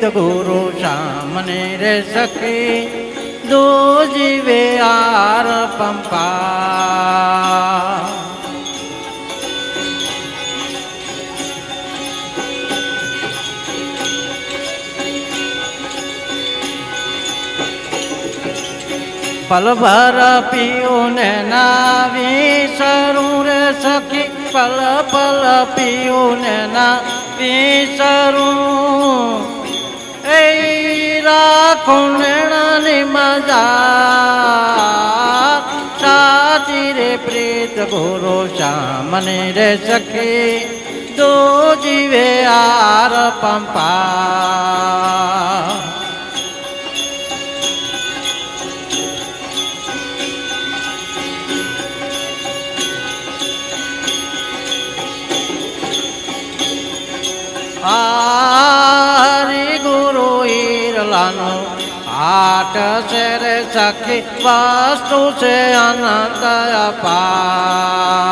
ગુરુ સામને રે સખી દો જીવે આર પંપા. પલભર ભર પીયું ને નાવી સરું રે સખી. પલ પલ પીયું ને નાવી સરું રાખું નેણાની મજા સાચી રે પ્રીત ગુરુ શ્યામને રે સખી. દો જીવે આર પંપા. આટ છે રે સખી વાસ્તુ છે અનંત અપાર.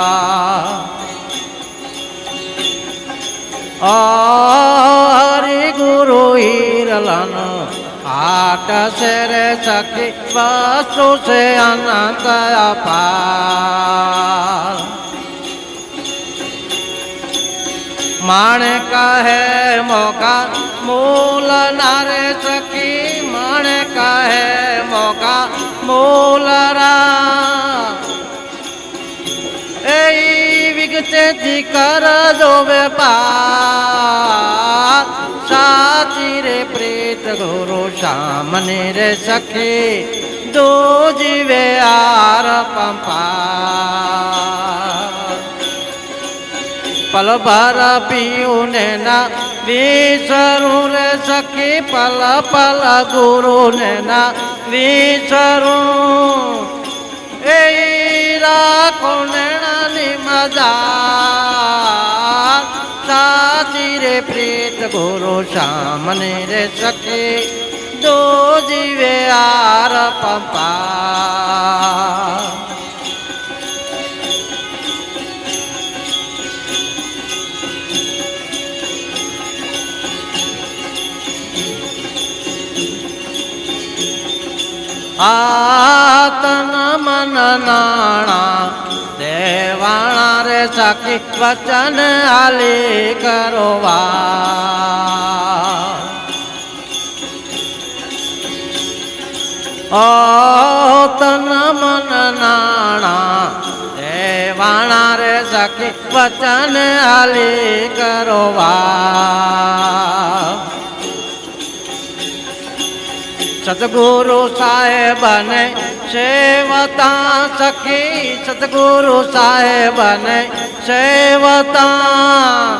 હરિ ગુરુ હિરલન, આટ છે રે સખી વાસ્તુ છે અનંત અપાર. માણેક કહે, મોકા મૂલ નારે સખી મોકા મૂલ રા એ વિગતે કર જો વેપાર સાચી રે પ્રીત ગુરુ સામને રે સખી દો જીવે આર પંપા પલ ભર પીયું ને ના વિસરું રે સખી પલ પલ ગુરુ ને વિસરું. એ રાખો નેણાની મજા? સાચી રે પ્રીત ગુરુ સામને રે સખી. દો જીવે આર પંપા. આતન મન નાણા દેવાણા રે સખી વચન આલી કરવા. ઓ તન મન નાણા દેવાણા રે સખી વચન આલી કરવા. સદગુરુ સાહેબને સેવતા સખી સદગુરુ સાહેબને સેવતા.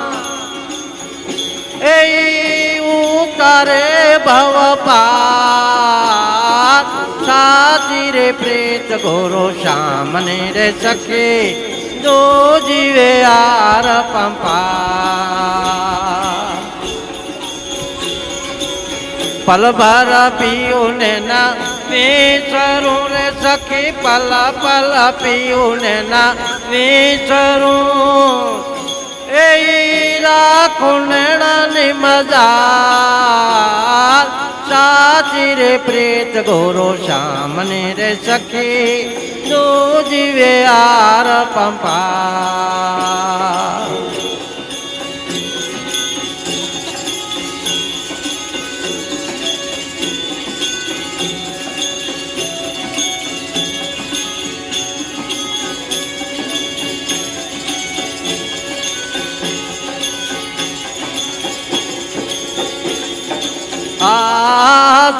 એ કરે ભવ પાર. સાચી રે પ્રીત ગુરુ શ્યામને રે સખી. જો જીવે આર પંપા પલ ભર પીયું ને ના વિસરું રે સખી પલ પલ પીયું ને ના વિસરું એ રાખું નેણાની મજા સાચી રે પ્રીત ગુરુ શ્યામને રે સખી દો જીવે આર પંપા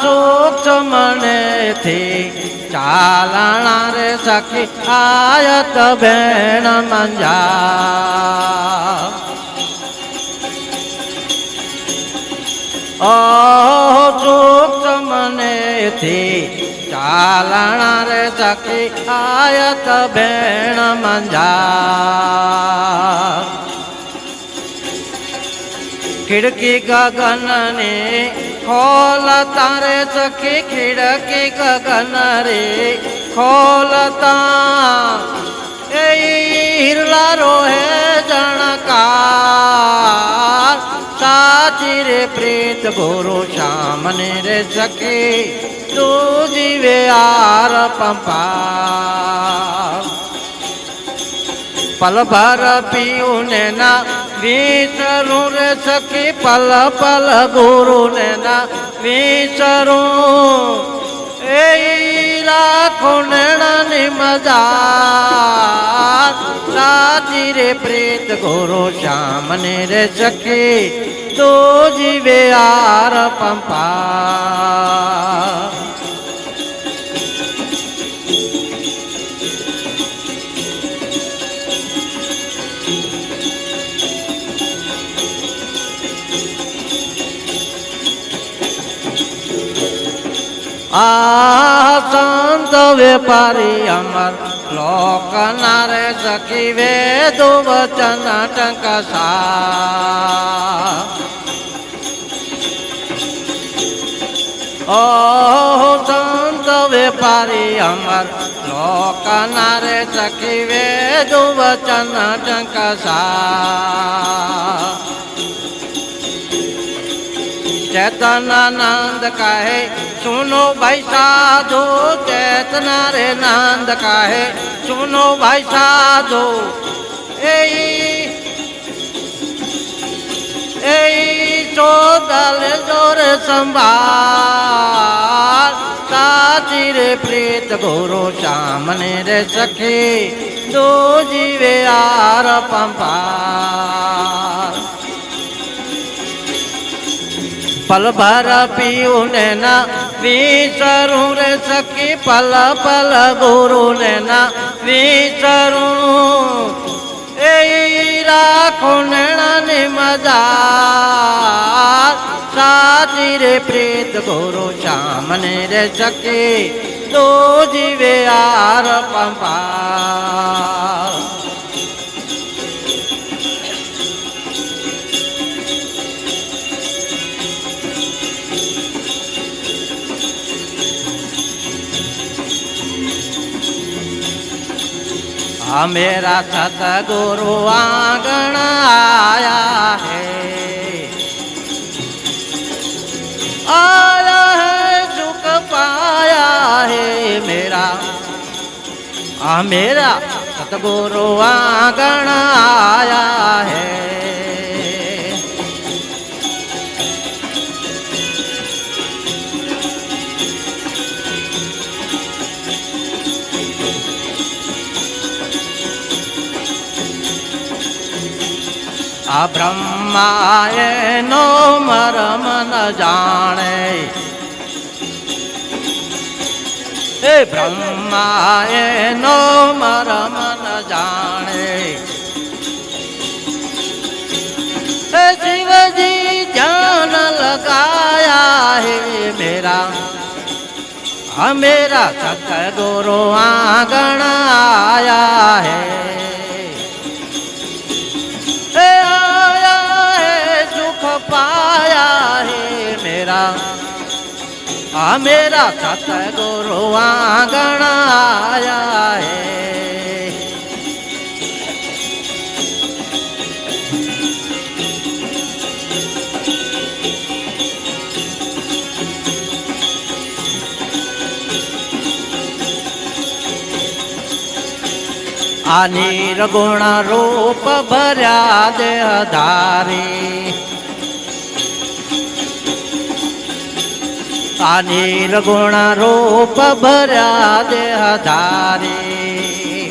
આ સૂક્ષ્મ મનેથી ચાલણા રે સખી આયત ભેણ મંજા. ઓ સૂક્ષ્મ મનેથી ચાલણા રે સખી આયત ભેણ મંજા. ખિડકી ગગનને ખોલતા તારે સખી ખીડકી ગગન રે ખોલતા એ હિરલા રોહે જણકાર. સાચી રે પ્રીત ગુરુ શામને રે સખી તું જીવે આર પંપા પલભર પીયું ને ના વિસરું રે સખી પલ પલ ગુરુ ને ના વિચરું એ રાખો નેણાની મજા સાચી રે પ્રીત ગુરુ શ્યામને રે સખી. તો જીવે આર પંપા. સંત વેપારી અમર લોક નારે સખી વેદો વચન ટંકસા ઓહો, સંત વેપારી અમર લોક નારે સખી વેદો વચન ટંકસા ચેતનાનંદ કહે, સુનો ભાઈ સાધુ ચેતના રે નંદ કહે, સુનો ભાઈ સાધુ એ એ ચોદલ જોર સંભાળ, સાચી રે પ્રીત ગોરો સામને રે સખી, દો જીવે આર પંપા પલ ભર પીયું ને ના વિસરું રે સખી પલ પલ ગુરુ ને ના વિસરું એ રાખો નેણાની મજા, સાચી રે પ્રીત ગુરુ શામને રે સખી, તો જીવે આર પંપા. અમેરા સતગુરુ આંગણ આયા હે આયા હે સુખ પાયા હે મેરા અમેરા સતગુરુ આંગણ બ્રહ્માએ નો મરમ ન જાણે. એ બ્રહ્માએ નો મરમ ન જાણે. એ શિવજી ધ્યાન લગાયા હે મેરા. હા મેરા સતગુરુ આંગણ આયા आ मेरा सतगुरु आंगण आया है आनी रगुणा रूप भरिया देह धारी કાનીર ગુણ રૂપ ભર્યા દેહ ધારી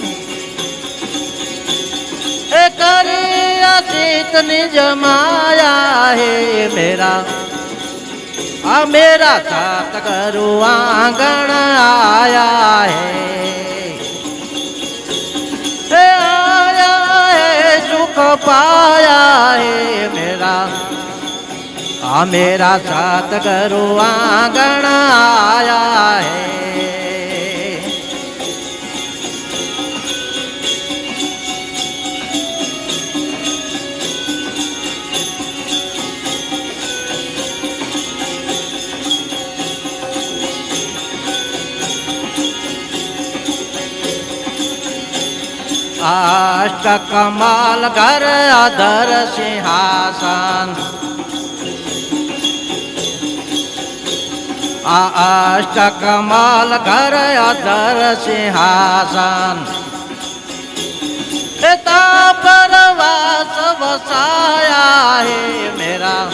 એ કરી અતીત નિજ માયા હે મેરા. આ મેરા તાત કરું આંગણ આયા હે. આયા હે સુખ પાયા હે મેરા. मेरा सतगुरु आंगण आया है अष्ट कमाल घर अधर सिंहासन અષ્ટકમલ કર અધર સિંહાસન. પિતા પરવાસ વસાયા હે મેરા.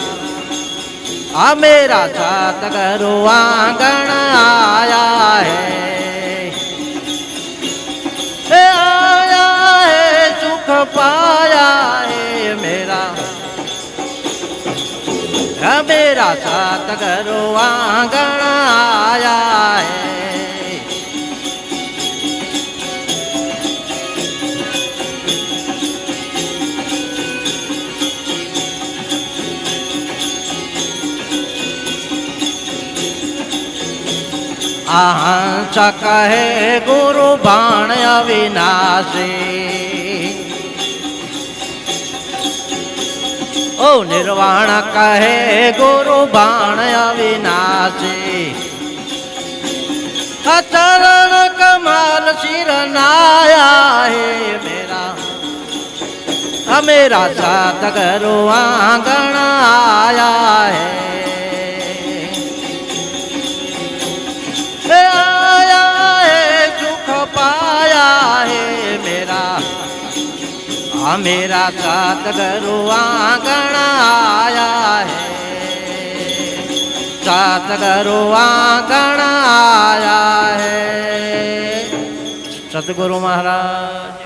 આ મેરા સાત કરું આંગણ આયા હે. સતગરુ આંગણ આયા હે આહ કહે ગુરુ બાણ અવિનાશી ઓ નિર્વાણ કહે, ગુરુ બાણ અવિનાશી. અચરણ કમાલ શિર નાયા હે મેરા. મેરા સાત ગરુ આંગણ આયા હે मेरा सात गरु आंगण आया है सात गरु आंगण आया है सतगुरु महाराज